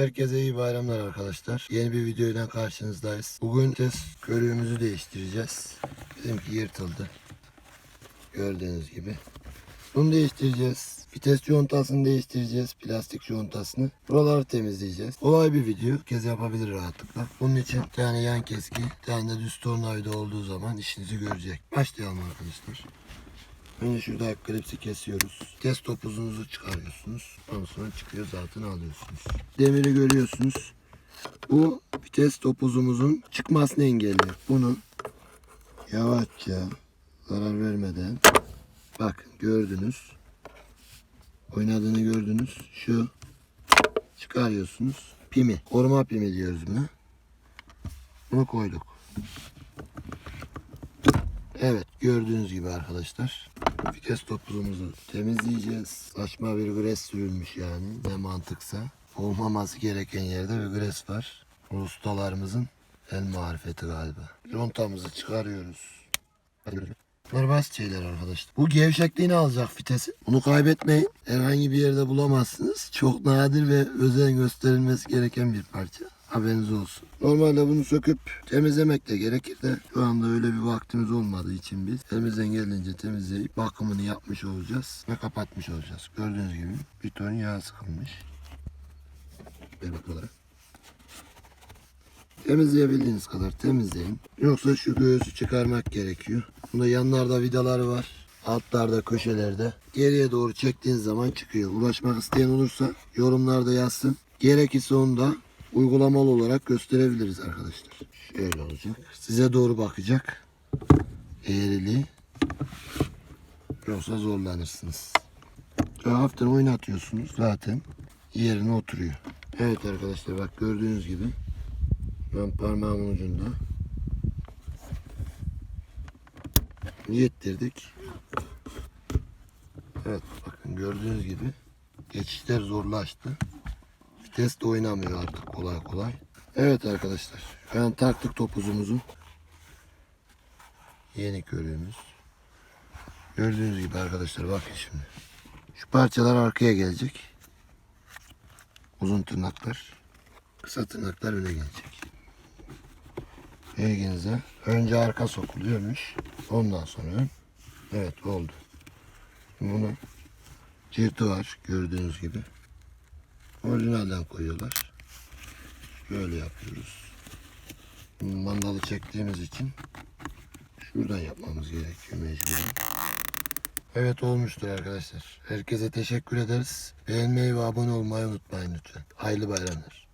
Herkese iyi bayramlar arkadaşlar. Yeni bir videoyla karşınızdayız. Bugün vites körüğümüzü değiştireceğiz. Bizimki yırtıldı. Gördüğünüz gibi. Bunu değiştireceğiz. Vites contasını değiştireceğiz. Plastik contasını. Buraları temizleyeceğiz. Kolay bir video. Herkes yapabilir rahatlıkla. Bunun için bir tane yan keski, bir tane de düz tornavida olduğu zaman işinizi görecek. Başlayalım arkadaşlar. Önce şurada klipsi kesiyoruz. Test topuzunuzu çıkarıyorsunuz. Ondan sonra çıkıyor zaten alıyorsunuz. Demiri görüyorsunuz. Bu vites topuzumuzun çıkmasını engelliyor. Bunu yavaşça zarar vermeden bakın gördünüz. Oynadığını gördünüz. Şu çıkarıyorsunuz. Pimi. Koruma pimi diyoruz buna. Bunu koyduk. Evet gördüğünüz gibi arkadaşlar. Vites topuzumuzu temizleyeceğiz. Saçma bir gres sürülmüş yani ne mantıksa. Olmaması gereken yerde bir gres var. Ustalarımızın el marifeti galiba. Contamızı çıkarıyoruz. Bunlar basit şeyler arkadaşlar. Bu gevşekliğini alacak vitesi. Bunu kaybetmeyin. Herhangi bir yerde bulamazsınız. Çok nadir ve özen gösterilmesi gereken bir parça. Haberiniz olsun. Normalde bunu söküp temizlemek de gerekir de şu anda öyle bir vaktimiz olmadığı için biz elimizden geldiğince temizleyip bakımını yapmış olacağız ve kapatmış olacağız. Gördüğünüz gibi bir ton yağ sıkılmış. Berbat olarak. Temizleyebildiğiniz kadar temizleyin. Yoksa şu göğüsü çıkarmak gerekiyor. Bunda yanlarda vidaları var. Altlarda, köşelerde. Geriye doğru çektiğiniz zaman çıkıyor. Ulaşmak isteyen olursa yorumlarda yazsın. Gerekirse onu da uygulamalı olarak gösterebiliriz arkadaşlar. Şöyle olacak. Size doğru bakacak. Eğrili. Yoksa zorlanırsınız. Hafiften oynatıyorsunuz zaten yerine oturuyor. Evet arkadaşlar bak gördüğünüz gibi ben parmağımın ucunda yettirdik. Evet bakın gördüğünüz gibi geçişler zorlaştı. Vites de oynamıyor artık kolay kolay. Evet arkadaşlar şu an taktık topuzumuzu. Yeni körüğümüz. Gördüğünüz gibi arkadaşlar bakın şimdi. Şu parçalar arkaya gelecek. Uzun tırnaklar. Kısa tırnaklar öne gelecek. Bilginize önce arka sokuluyormuş. Ondan sonra. Evet oldu. Bunu cirti var gördüğünüz gibi. Orijinalden koyuyorlar. Böyle yapıyoruz. Mandalı çektiğimiz için şuradan yapmamız gerekiyor mecburen. Evet olmuştur arkadaşlar. Herkese teşekkür ederiz. Beğenmeyi ve abone olmayı unutmayın lütfen. Hayırlı bayramlar.